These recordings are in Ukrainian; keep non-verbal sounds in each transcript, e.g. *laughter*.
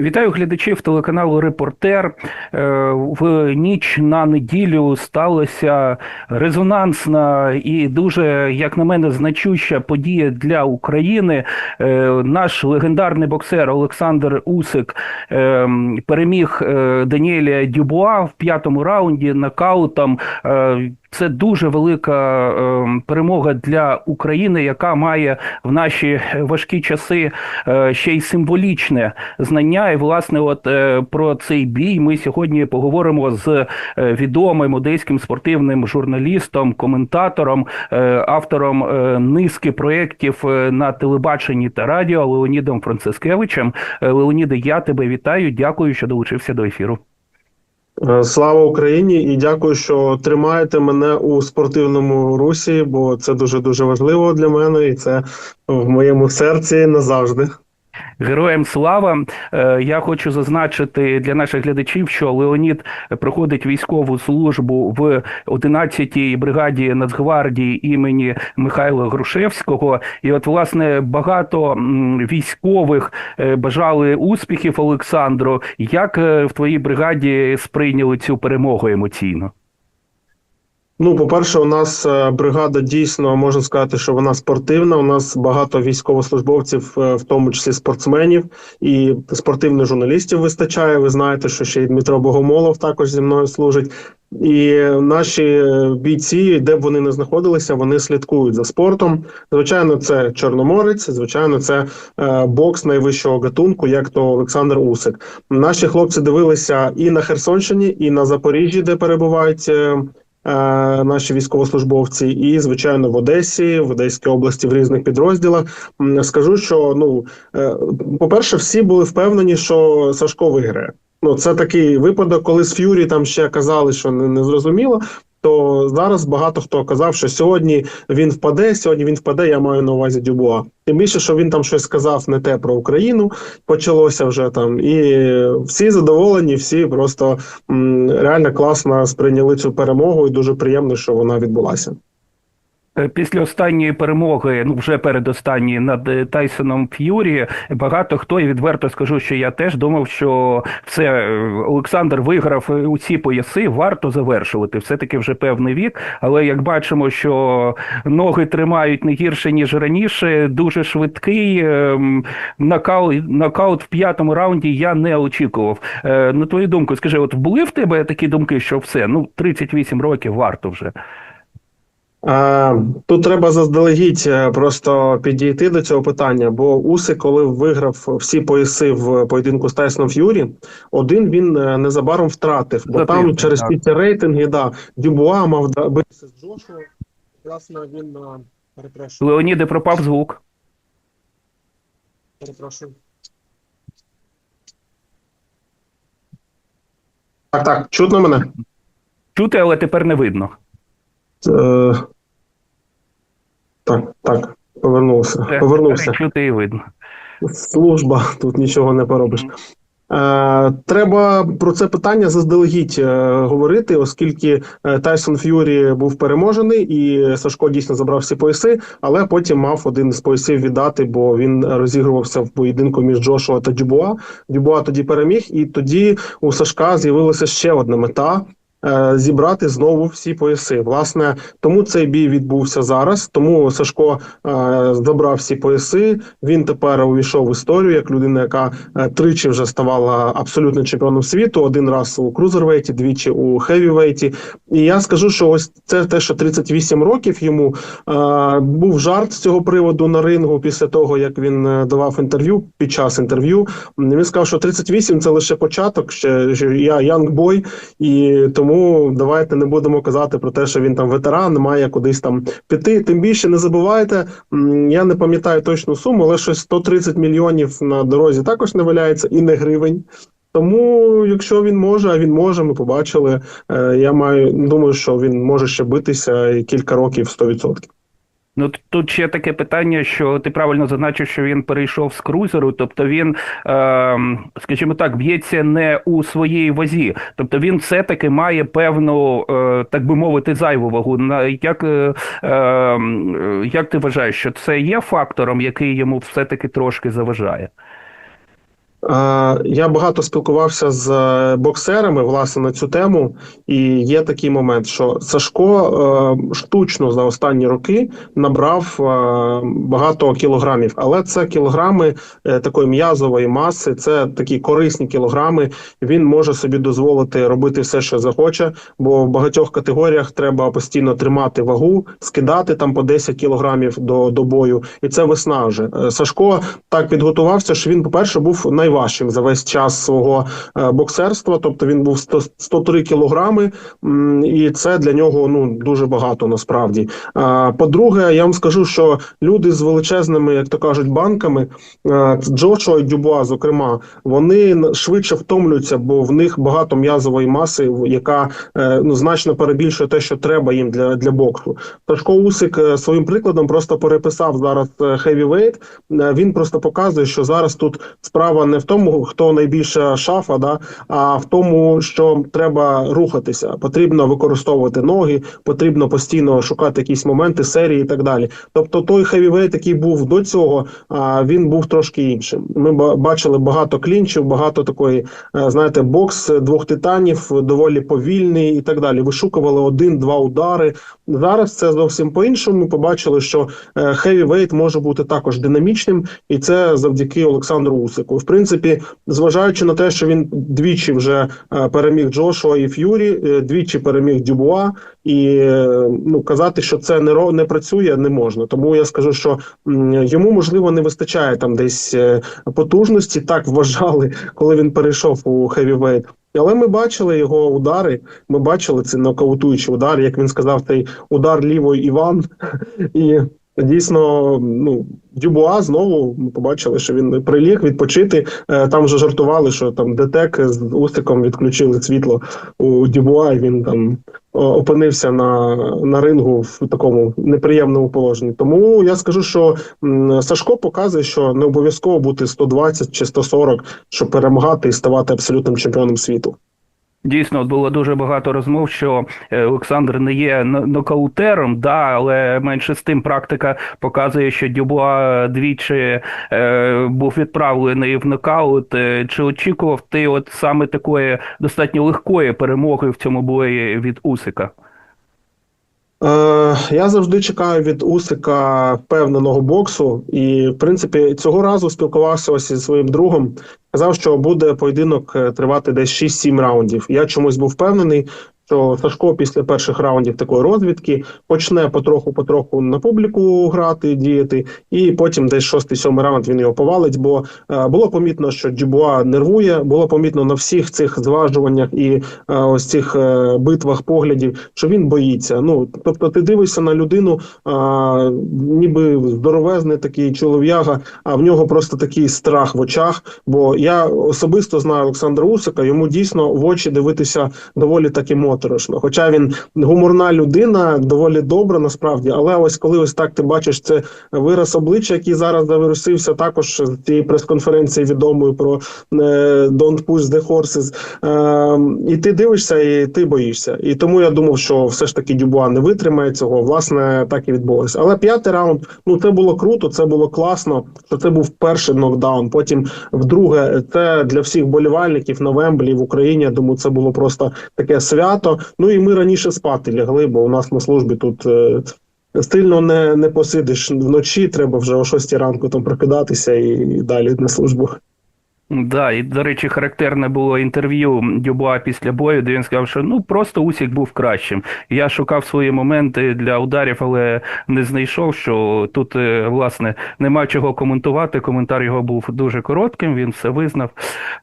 Вітаю глядачів телеканалу Репортер. Е, в ніч на неділю сталася резонансна і дуже, як на мене, значуща подія для України. Е, наш легендарний боксер Олександр Усик е, переміг Даніеля Дюбуа в п'ятому раунді нокаутом. Це дуже велика е, перемога для України, яка має в наші важкі часи е, ще й символічне знання. І власне, от е, про цей бій ми сьогодні поговоримо з відомим одеським спортивним журналістом, коментатором, автором низки проєктів на телебаченні та радіо Леонідом Францискевичем. Леоніде, я тебе вітаю. Дякую, що долучився до ефіру. Е, слава Україні і дякую, що тримаєте мене у спортивному русі, бо це дуже дуже важливо для мене, і це в моєму серці назавжди. Героям слава! Е, я хочу зазначити для наших глядачів, що Леонід проходить військову службу в 11-й бригаді Нацгвардії імені Михайла Грушевського. І, от, власне, багато військових е, бажали успіхів Олександру. Як е, в твоїй бригаді сприйняли цю перемогу емоційно? Ну, по-перше, у нас е, бригада дійсно можна сказати, що вона спортивна. У нас багато військовослужбовців, е, в тому числі спортсменів і спортивних журналістів вистачає. Ви знаєте, що ще й Дмитро Богомолов також зі мною служить. І наші бійці, де б вони не знаходилися, вони слідкують за спортом. Звичайно, це Чорноморець, звичайно, це е, бокс найвищого гатунку, як то Олександр Усик. Наші хлопці дивилися і на Херсонщині, і на Запоріжжі, де перебувають. Е, наші військовослужбовці, і звичайно в Одесі, в Одеській області в різних підрозділах. Скажу, що ну е, по перше, всі були впевнені, що Сашко виграє. Ну, це такий випадок, коли з Ф'юрі там ще казали, що не, не зрозуміло то зараз багато хто казав, що сьогодні він впаде. Сьогодні він впаде. Я маю на увазі Дюбуа. Тим більше, що він там щось сказав не те про Україну, почалося вже там, і всі задоволені, всі просто м, реально класно сприйняли цю перемогу, і дуже приємно, що вона відбулася. Е, після останньої перемоги, ну вже перед останньої над е, Тайсоном Ф'юрі, багато хто і відверто скажу, що я теж думав, що це е, Олександр виграв у ці пояси, варто завершувати. Все таки вже певний вік. Але як бачимо, що ноги тримають не гірше ніж раніше, дуже швидкий ем, нокаут, нокаут в п'ятому раунді. Я не очікував. На твою думку, скажи, от були в тебе такі думки, що все ну 38 років варто вже. Тут треба заздалегідь е, просто підійти до цього питання, бо Уси, коли виграв всі пояси в поєдинку з Тайсоном Ф'юрі, один він е, незабаром втратив, бо Запитав, там через ці рейтинги да, Дюбуа мав битися з Джошуа. Власне, він е, перепрошую. Леоніде пропав звук. Перепрошую. Так, так, чутно мене? Чути, але тепер не видно. Е, так, так, повернувся. Повернувся. Чути і видно. Служба, тут нічого не поробиш. Е, треба про це питання заздалегідь е, говорити, оскільки е, Тайсон Ф'юрі був переможений, і Сашко дійсно забрав всі пояси, але потім мав один з поясів віддати, бо він розігрувався в поєдинку між Джошуа та Дюбуа. Дюбуа тоді переміг, і тоді у Сашка з'явилася ще одна мета. Е, зібрати знову всі пояси. Власне, тому цей бій відбувся зараз. Тому Сашко е, забрав всі пояси. Він тепер увійшов в історію як людина, яка е, тричі вже ставала абсолютним чемпіоном світу. Один раз у крузервейті, двічі у хевівейті. І я скажу, що ось це те, що 38 років йому був жарт з цього приводу на рингу після того, як він давав інтерв'ю під час інтерв'ю. Він сказав, що 38 – це лише початок. Ще я янгбой, і тому. Тому давайте не будемо казати про те, що він там ветеран, має кудись там піти. Тим більше не забувайте. Я не пам'ятаю точну суму, але щось 130 мільйонів на дорозі також не валяється і не гривень. Тому, якщо він може, а він може, ми побачили. Е, я маю думаю, що він може ще битися кілька років 100%. Ну тут ще таке питання, що ти правильно зазначив, що він перейшов з крузеру, тобто він, е, скажімо так, б'ється не у своїй вазі, тобто він все-таки має певну, е, так би мовити, зайву вагу. Як е, як ти вважаєш, що це є фактором, який йому все-таки трошки заважає? Е, Я багато спілкувався з е, боксерами власне на цю тему, і є такий момент, що Сашко е, штучно за останні роки набрав багато кілограмів, але це кілограми такої м'язової маси, це такі корисні кілограми. Він може собі дозволити робити все, що захоче, бо в багатьох категоріях треба постійно тримати вагу, скидати там по 10 кілограмів до, до бою, і це виснажує. Е, Сашко так підготувався, що він, по-перше, був найважчим за весь час свого е, боксерства. Тобто він був 100, 103 кілограми, і це для нього ну дуже багато насправді. По-друге, я вам скажу, що люди з величезними, як то кажуть, банками, е, Джошуа і Дюбуа, зокрема, вони швидше втомлюються, бо в них багато м'язової маси, яка е, ну значно перебільшує те, що треба їм для, для боксу. Сашко Усик своїм прикладом просто переписав зараз хевівейт. Він просто показує, що зараз тут справа не в тому, хто найбільша шафа, да, а в тому, що треба рухатися. Потрібно використовувати ноги, потрібно постійно шукати якісь моменти, серії і так далі. Тобто той хевівейт, який був до цього, а, він був трошки іншим. Ми бачили багато клінчів, багато такої, е, знаєте, бокс двох титанів, доволі повільний і так далі. Вишукували один-два удари. Зараз це зовсім по-іншому. Ми побачили, що хевівейт може бути також динамічним, і це завдяки Олександру Усику. В принципі, зважаючи на те, що він двічі вже е, переміг Джошуа і Ф'юрі, е, двічі переміг Дюбуа, і е, ну казати, що це не не працює, не можна. Тому я скажу, що йому можливо не вистачає там десь потужності. Так вважали, коли він перейшов у хевівейт. Але ми бачили його удари. Ми бачили ці нокаутуючі удари, як він сказав, цей удар лівою Іван. *laughs* І дійсно, ну Дюбуа знову ми побачили, що він приліг відпочити. Е, Там вже жартували, що там ДТЕК з Усиком відключили світло у Дюбуа, і він там опинився на, на рингу в такому неприємному положенні. Тому я скажу, що Сашко показує, що не обов'язково бути 120 чи 140, щоб перемагати і ставати абсолютним чемпіоном світу. Дійсно, було дуже багато розмов, що е, Олександр не є нокаутером, да, але менше з тим практика показує, що Дюбуа двічі е, був відправлений в нокаут. Е, Чи очікував ти от саме такої достатньо легкої перемоги в цьому бої від Усика? Е, я завжди чекаю від Усика впевненого боксу, і в принципі цього разу спілкувався ось зі своїм другом. Казав, що буде поєдинок е, тривати десь 6-7 раундів. Я чомусь був впевнений, що Сашко після перших раундів такої розвідки почне потроху-потроху на публіку грати, діяти, і потім десь шостий-сьомий раунд він його повалить. Бо е, було помітно, що Дюбуа нервує, було помітно на всіх цих зважуваннях і е, ось цих е, битвах поглядів, що він боїться. Ну тобто, ти дивишся на людину, а, ніби здоровезний такий чолов'яга, а в нього просто такий страх в очах. Бо я особисто знаю Олександра Усика, йому дійсно в очі дивитися доволі таки моторошно. Хоча він гуморна людина, доволі добра насправді, але ось коли ось так ти бачиш це вираз обличчя, який зараз завирусився також з цієї прес-конференції відомої про е, Don't push the horses. Е, і ти дивишся, і ти боїшся. І тому я думав, що все ж таки Дюбуа не витримає цього. Власне, так і відбулося. Але п'ятий раунд, ну це було круто, це було класно. Що це був перший нокдаун. Потім вдруге, це для всіх болівальників на Вемблі в Україні. Я думаю, це було просто таке свято. Ну і ми раніше спати лягли, бо у нас на службі тут. е, Стильно не, не посидиш вночі, треба вже о 6 ранку там прокидатися і далі на службу. Да, і до речі, характерне було інтерв'ю Дюбуа після бою, де він сказав, що ну просто Усік був кращим. Я шукав свої моменти для ударів, але не знайшов. Що тут е, власне нема чого коментувати. Коментар його був дуже коротким. Він все визнав.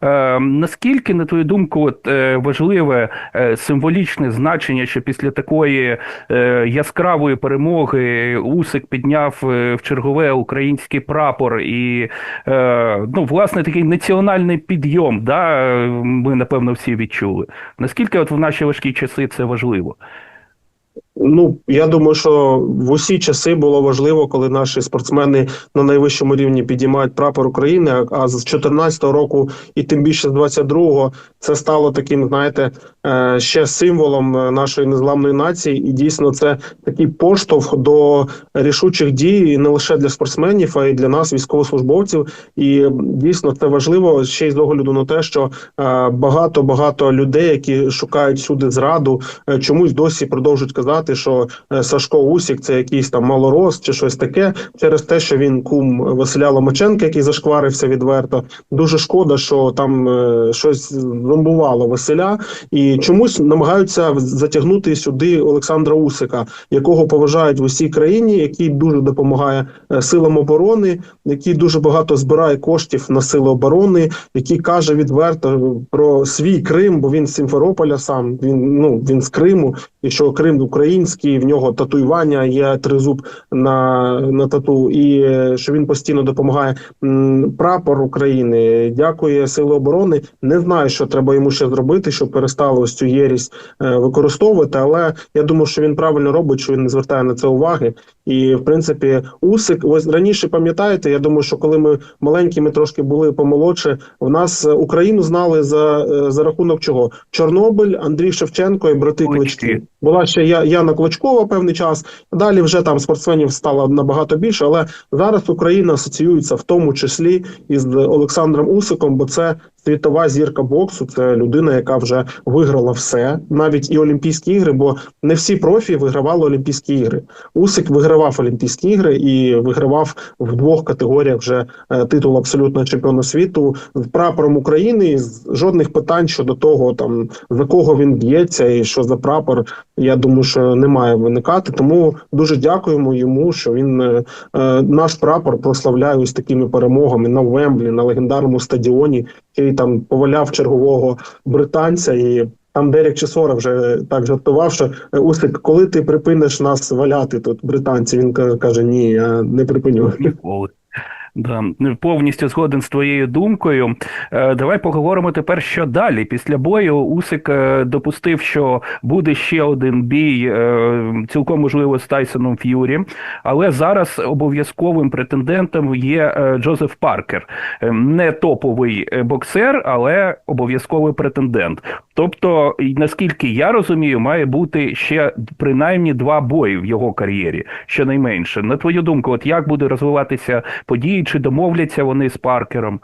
Е, наскільки, на твою думку, от, е, важливе е, символічне значення, що після такої е, яскравої перемоги Усик підняв в чергове український прапор і е, ну, власне, такий національний підйом, да, ми, напевно, всі відчули. Наскільки от в наші важкі часи це важливо? Ну я думаю, що в усі часи було важливо, коли наші спортсмени на найвищому рівні підіймають прапор України. а- з 14-го року, і тим більше з 22-го, це стало таким, знаєте, е, ще символом е, нашої незламної нації. І дійсно, це такий поштовх до рішучих дій не лише для спортсменів, а й для нас, військовослужбовців. І дійсно це важливо ще й з огляду на те, що багато багато людей, які шукають сюди зраду, е, чомусь досі продовжують казати, що е, Сашко Усік це якийсь там малорос чи щось таке, через те, що він кум Василя Ломаченка, який зашкварився відверто. Дуже шкода, що там е, щось зомбувало Василя, і чомусь намагаються затягнути сюди Олександра Усика, якого поважають в усій країні, який дуже допомагає е, силам оборони, який дуже багато збирає коштів на сили оборони, який каже відверто про свій Крим, бо він з Сімферополя сам він ну він з Криму, і що Крим український, в нього татуювання є тризуб на, на тату, і е, що він постійно допомагає прапор України. Дякує Сили оборони. Не знаю, що треба йому ще зробити, щоб перестали ось цю єрість е, використовувати. Але я думаю, що він правильно робить, що він не звертає на це уваги. І в принципі, Усик, ось раніше пам'ятаєте, я думаю, що коли ми маленькими трошки були помолодше, в нас е, Україну знали за, за рахунок чого? Чорнобиль, Андрій Шевченко і брати Клички. Була ще Я- Яна Клочкова певний час. Далі вже там спортсменів стало набагато більше, але зараз Україна асоціюється в тому числі із Олександром Усиком, бо це світова зірка боксу. Це людина, яка вже виграла все, навіть і Олімпійські ігри, бо не всі профі вигравали Олімпійські ігри. Усик вигравав Олімпійські ігри і вигравав в двох категоріях вже е, титул абсолютного чемпіона світу з прапором України. Жодних питань щодо того, там за кого він б'ється і що за прапор. Я думаю, що не має виникати. Тому дуже дякуємо йому, що він е, е, наш прапор прославляє ось такими перемогами на Вемблі, на легендарному стадіоні, який там поваляв чергового британця і. Там Дерек Чесора вже так жартував, що е, Усик, коли ти припиниш нас валяти тут, британці? Він ка- каже: Ні, я не припиню. Ніколи. Да, повністю згоден з твоєю думкою. Е, Давай поговоримо тепер, що далі. Після бою Усик е, допустив, що буде ще один бій, е, цілком можливо, з Тайсоном Ф'юрі, але зараз обов'язковим претендентом є Джозеф Паркер. Не топовий боксер, але обов'язковий претендент. Тобто, наскільки я розумію, має бути ще принаймні два бої в його кар'єрі, щонайменше. На твою думку, от як буде розвиватися події, чи домовляться вони з Паркером?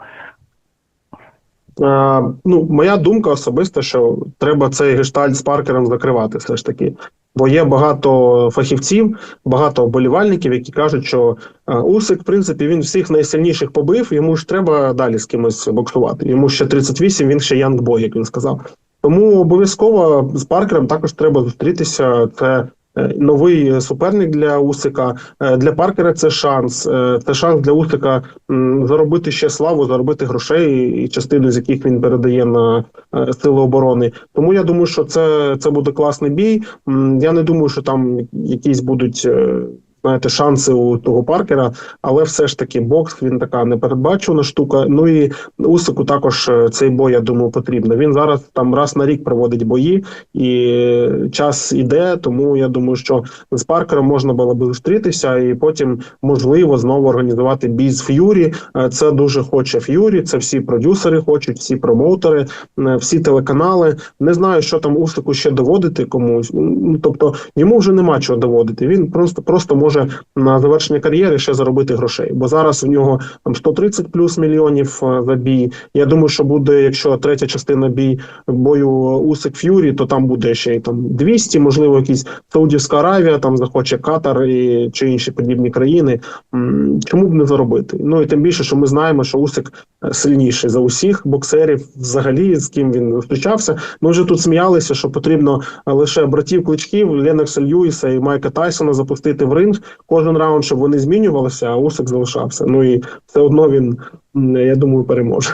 Е, ну, моя думка особиста, що треба цей гештальт з паркером закривати, все ж таки. Бо є багато фахівців, багато вболівальників, які кажуть, що е, Усик, в принципі, він всіх найсильніших побив, йому ж треба далі з кимось боксувати. Йому ще 38, він ще янгбой, як він сказав. Тому обов'язково з Паркером також треба зустрітися. Це новий суперник для Усика. Е, Для Паркера це шанс. Е, Це шанс для Усика заробити ще славу, заробити грошей, і частину з яких він передає на е, сили оборони. Тому я думаю, що це, це буде класний бій. Я не думаю, що там якісь будуть. Знаєте, шанси у того паркера, але все ж таки бокс він така непередбачувана штука. Ну і Усику також е, цей бой, я думаю, потрібно. Він зараз там раз на рік проводить бої, і час іде. Тому я думаю, що з паркером можна було би зустрітися, і потім можливо знову організувати бій з Ф'юрі. Е, Це дуже хоче Ф'юрі. Це всі продюсери хочуть, всі промоутери, е, всі телеканали. Не знаю, що там Усику ще доводити комусь. Ну тобто йому вже нема чого доводити. Він просто просто може на завершення кар'єри ще заробити грошей. Бо зараз в нього там 130 плюс мільйонів е, за бій. Я думаю, що буде, якщо третя частина бій бою Усик Ф'юрі, то там буде ще й там 200, можливо, якісь Саудівська Аравія, там захоче Катар і чи інші подібні країни. Чому б не заробити? Ну і тим більше, що ми знаємо, що Усик е, сильніший за усіх боксерів, взагалі з ким він зустрічався. Ми вже тут сміялися, що потрібно е, лише братів кличків Ленокса Льюіса і Майка Тайсона запустити в ринг кожен раунд, щоб вони змінювалися, а Усик залишався. Ну і все одно він, я думаю, переможе.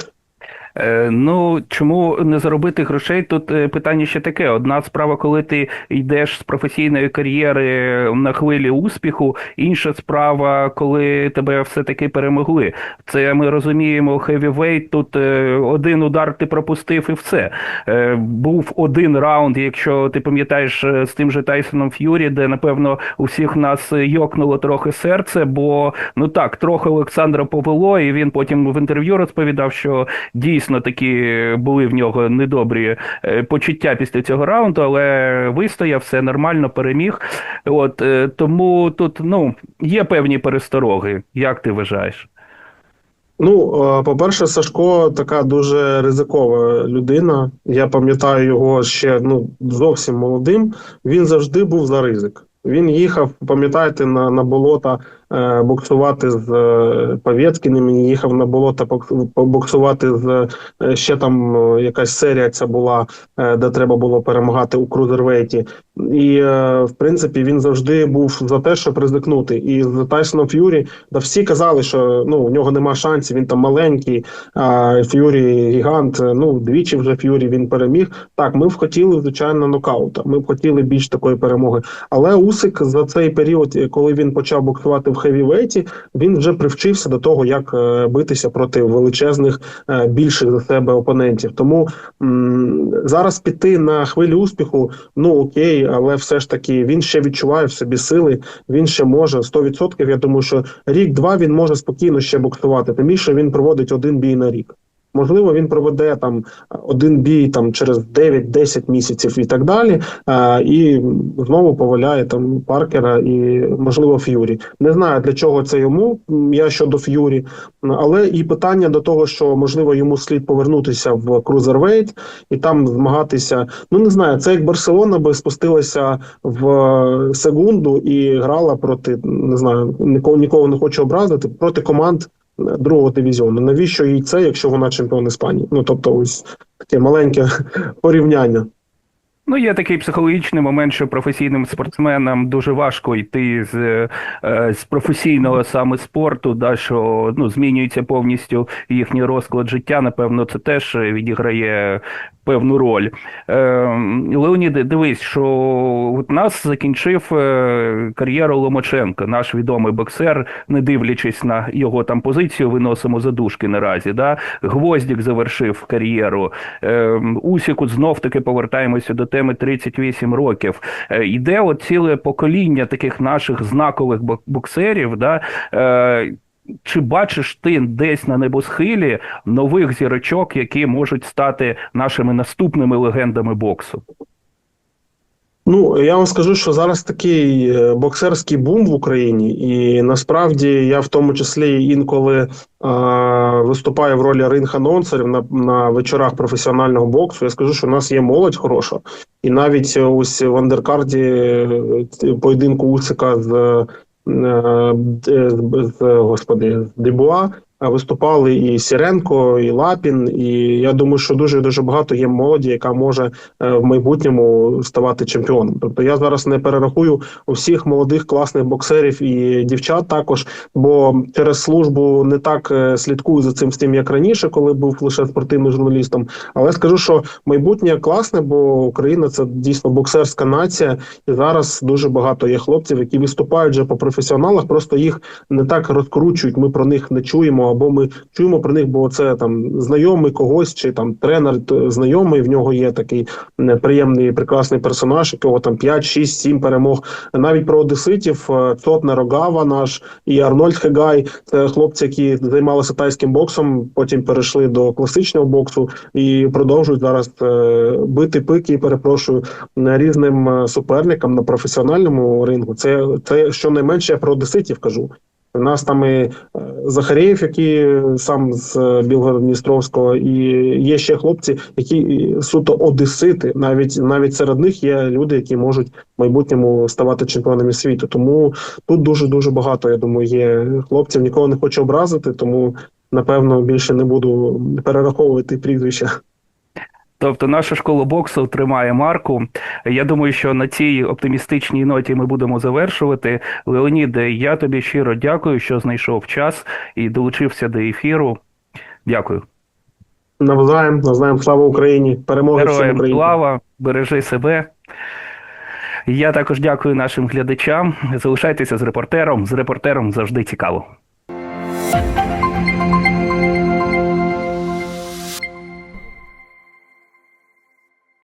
Е, Ну, чому не заробити грошей? Тут е, питання ще таке. Одна справа, коли ти йдеш з професійної кар'єри на хвилі успіху, інша справа, коли тебе все-таки перемогли. Це ми розуміємо, хевівейт, тут е, один удар ти пропустив і все. Був один раунд, якщо ти пам'ятаєш з тим же Тайсоном Ф'юрі, де, напевно, у всіх нас йокнуло трохи серце, бо ну так, трохи Олександра повело, і він потім в інтерв'ю розповідав, що дійсно такі були в нього недобрі е, почуття після цього раунду, але вистояв, все нормально, переміг. От е, тому тут ну є певні перестороги. Як ти вважаєш? Ну, е, по-перше, Сашко така дуже ризикова людина. Я пам'ятаю його ще ну зовсім молодим. Він завжди був за ризик. Він їхав, пам'ятаєте, на, на болота боксувати з е, Павєцькіним, їхав на болота бокс- боксувати з е, ще там е, якась серія ця була, е, де треба було перемагати у крузервейті. І е, в принципі він завжди був за те, щоб ризикнути. І з Тайсоном Ф'юрі, да всі казали, що ну у нього нема шансів, він там маленький, а Ф'юрі гігант. Ну двічі вже Ф'юрі він переміг. Так, ми б хотіли звичайно нокаута. Ми б хотіли більш такої перемоги. Але Усик за цей період, коли він почав боксувати в хевівейті, він вже привчився до того, як е, битися проти величезних е, більших за себе опонентів. Тому м, зараз піти на хвилі успіху, ну окей, але все ж таки він ще відчуває в собі сили. Він ще може 100%, Я думаю, що рік-два він може спокійно ще боксувати. Тим більше він проводить один бій на рік. Можливо, він проведе там один бій там через 9-10 місяців і так далі. А, і знову поваляє там Паркера і можливо Ф'юрі. Не знаю для чого це йому. Я щодо Ф'юрі, але і питання до того, що можливо йому слід повернутися в Крузервейт і там змагатися. Ну не знаю, це як Барселона би спустилася в секунду і грала проти не знаю, нікого нікого не хочу образити проти команд другого дивізіону. Навіщо їй це, якщо вона чемпіон Іспанії? Ну тобто, ось таке маленьке *laughs* порівняння. Ну, є такий психологічний момент, що професійним спортсменам дуже важко йти з, е, з професійного саме спорту, да, що ну, змінюється повністю їхній розклад життя. Напевно, це теж відіграє певну роль. Е, Леонід, дивись, що от нас закінчив е, кар'єру Ломаченка, наш відомий боксер, не дивлячись на його там позицію, виносимо задушки наразі. Да? Гвоздік завершив кар'єру. Е, Усік, от знов таки повертаємося до теми 38 років. Е, Йде от ціле покоління таких наших знакових боксерів. Да? Чи бачиш ти десь на небосхилі нових зірочок, які можуть стати нашими наступними легендами боксу? Ну я вам скажу, що зараз такий е, боксерський бум в Україні, і насправді я в тому числі інколи е, виступаю в ролі ринг-анонсерів на, на вечорах професіонального боксу. Я скажу, що в нас є молодь хороша, і навіть ось в андеркарді поєдинку Усика з, з, з господи з Дебуа. Виступали і Сіренко, і Лапін, і я думаю, що дуже дуже багато є молоді, яка може е, в майбутньому ставати чемпіоном. Тобто я зараз не перерахую усіх молодих класних боксерів і дівчат також, бо через службу не так е, слідкую за цим тим, як раніше, коли був лише спортивним журналістом. Але скажу, що майбутнє класне, бо Україна це дійсно боксерська нація, і зараз дуже багато є хлопців, які виступають вже по професіоналах, просто їх не так розкручують. Ми про них не чуємо, або ми чуємо про них, бо це там знайомий когось, чи там тренер знайомий. В нього є такий приємний, прекрасний персонаж, якого там 5, 6, 7 перемог. Навіть про одеситів е, Цотне Рогава наш і Арнольд Хегай. Це хлопці, які займалися тайським боксом, потім перейшли до класичного боксу і продовжують зараз е, бити пики. Перепрошую різним е, суперникам на професіональному рингу. Це це щонайменше я про одеситів кажу. У нас там і е, Захарєєв, який сам з е, Білгород-Дністровського, і є ще хлопці, які суто одесити. Навіть навіть серед них є люди, які можуть в майбутньому ставати чемпіонами світу. Тому тут дуже дуже багато. Я думаю, є хлопців. Нікого не хочу образити, тому напевно більше не буду перераховувати прізвища. Тобто наша школа боксу тримає марку. Я думаю, що на цій оптимістичній ноті ми будемо завершувати. Леоніде, я тобі щиро дякую, що знайшов час і долучився до ефіру. Дякую. Навзаєм, навзаєм, слава Україні, перемоги всім Україні. слава, бережи себе. Я також дякую нашим глядачам. Залишайтеся з репортером. З репортером завжди цікаво.